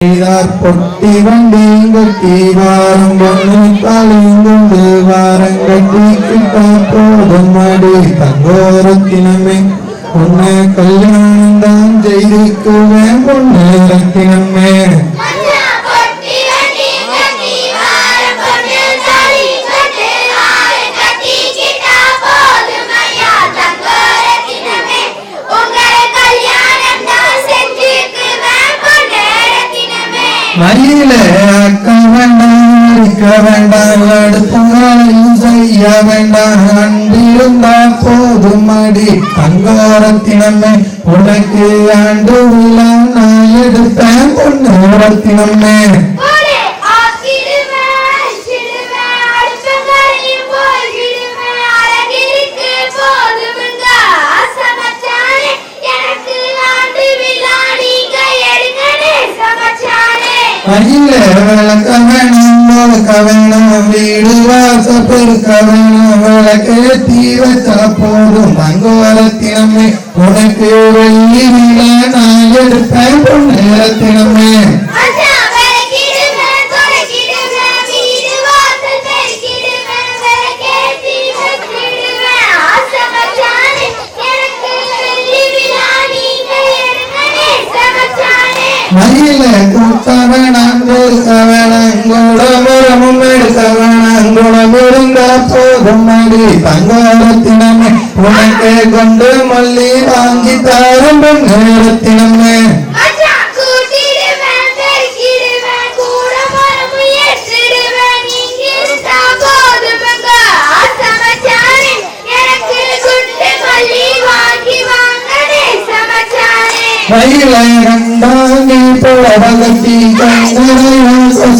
செய்தார். பொட்டி வண்டிங்கட்டி வாரம் பொண்ணு தாளிங்கொண்டு வாரம் கட்டி கிட்டா போதும் அடி தங்கோரத்தினமே உன்னை கல்யாணம் தான் செய்திக்குவேன் பொண்ணு ரத்தினமே. ரத்தினமே மயில அக்க வேண்டாம் அடிக்க வேண்டாம் அடுத்தாலும் செய்ய வேண்டாம் அன்பிருந்தா போதும் அடி தங்கோரத்தினமே உனக்கு ஆண்டு விழா நான் எடுப்பேன் பொண்ணு ரத்தினமே விளக்க வேணும் வீடு வாச வேணும் விளக்கேத்தி வச்சா போதும் தங்கோரத்தினமே உனக்கு வெள்ளி நான் இருந்தா போதும் அடி தங்கோரத்தினமே உனக்கு கொண்டு மல்லி வாங்கி தாரும் நேரத்தினமே சமச்சானே மயில புலவகத்தி கங்கரையாசி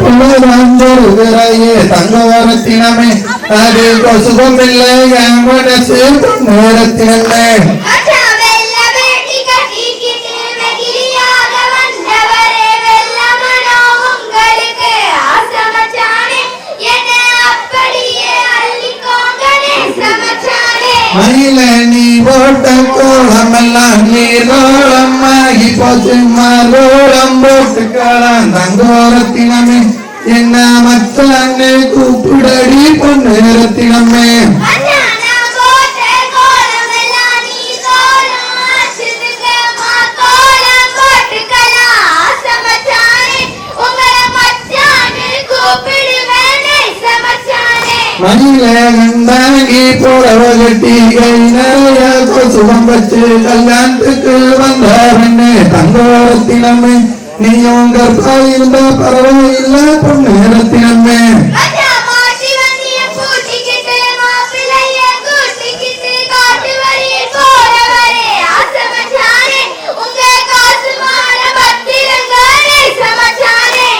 புலவந்தருகிறாயே தங்கவரத்தினமே அது கொசுகமில்லை மனசு நேரத்தினமே மயில நீ போட்ட கோலமெல்லாம் நீரோளமாகி போச்சு. மரோளம் போட்டுக்கலாம் தங்கோரத்தினமே. என்ன மச்சான்னு கூப்பிடடி பொன்னேரத்தினமே சமச்சானே புடவ கட்டி கை சுகம் வச்சு கல்யாணத்துக்கு வந்த பெண்ணு தங்கோரத்தினமே நீயும் கர்ப்பாய் இருந்தா பரவாயில்ல பொண்ணு ரத்தினமே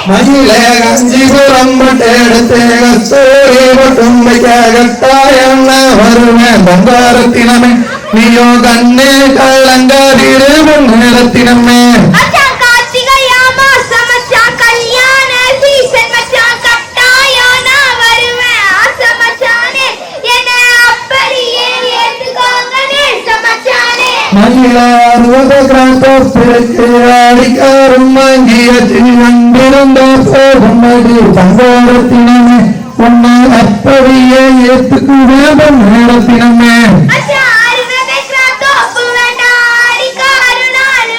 சமச்சானே மயில கஞ்சிபுரம் பட்டு எடுத்து கஸ்தூரி மட்டும் வைக்க கட்டாயம் நான்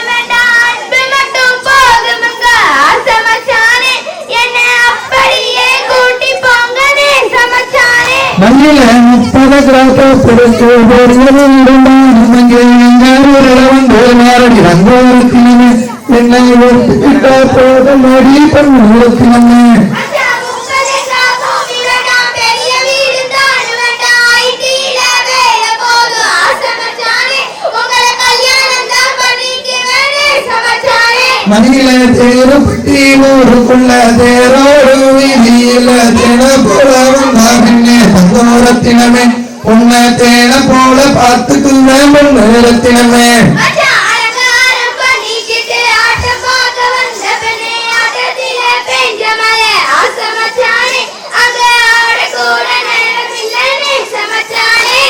வேண்டாம் அன்பு மட்டும் போதுமுங்க ஆசை மச்சானே என்னை அப்படியே கூட்டி போங்கனே சமச்சானே மண்ணில முப்பது நேரடி ரங்கோரத்தினமே என்னை ஒத்துக்கிட்ட போதும் அடி பொண்ணு மணியில ஊருக்குள்ள தேரோடு வீதியில தேன தங்கோரத்தினமே உன்னை தேட போல பார்த்துக்குவேன் நேரத்தினமே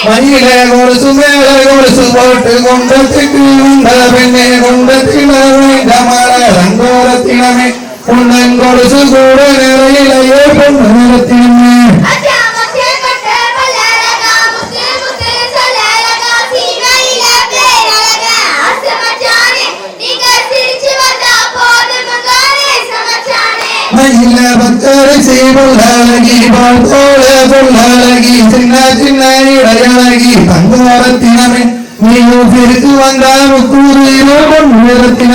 மயிலே கொடுசு மேலே கொடுசு போட்டு குண்டத்துக்கு உண்ட பெண்ணே குண்டத்தினமே கமல ரங்கோரத்தினமே. உன்னன் கூட நிறையிலேயே பொன் பொல்லழகி பால் போல சொல்லழகி சின்ன சின்ன இடையழகி தங்கத்தினமே நீ சிறுக்கு வந்தால் முக்கூறு எடுத்து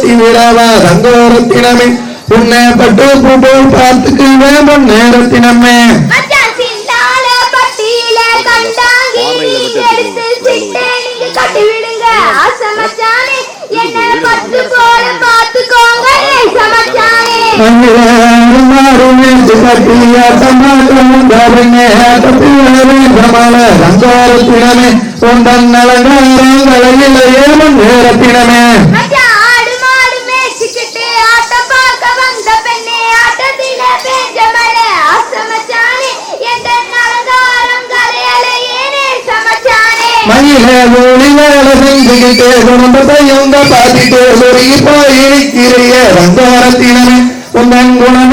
பேசி விழவா சங்கோரத்தினமே உன்னை பட்டு புட்டு பார்த்துக்கு வேணும் நேரத்தினமே சங்கோரத்தினமே சொந்தன் நலங்காரங்களையிலேயே முன்னேறத்தினமே மயில ஊழினால செஞ்சுக்கிட்டே சுமந்த பையந்த பார்த்துட்டே சொருகி போய் இழிக்கிறிய வந்தாரத்தினமே உந்தன் குணம்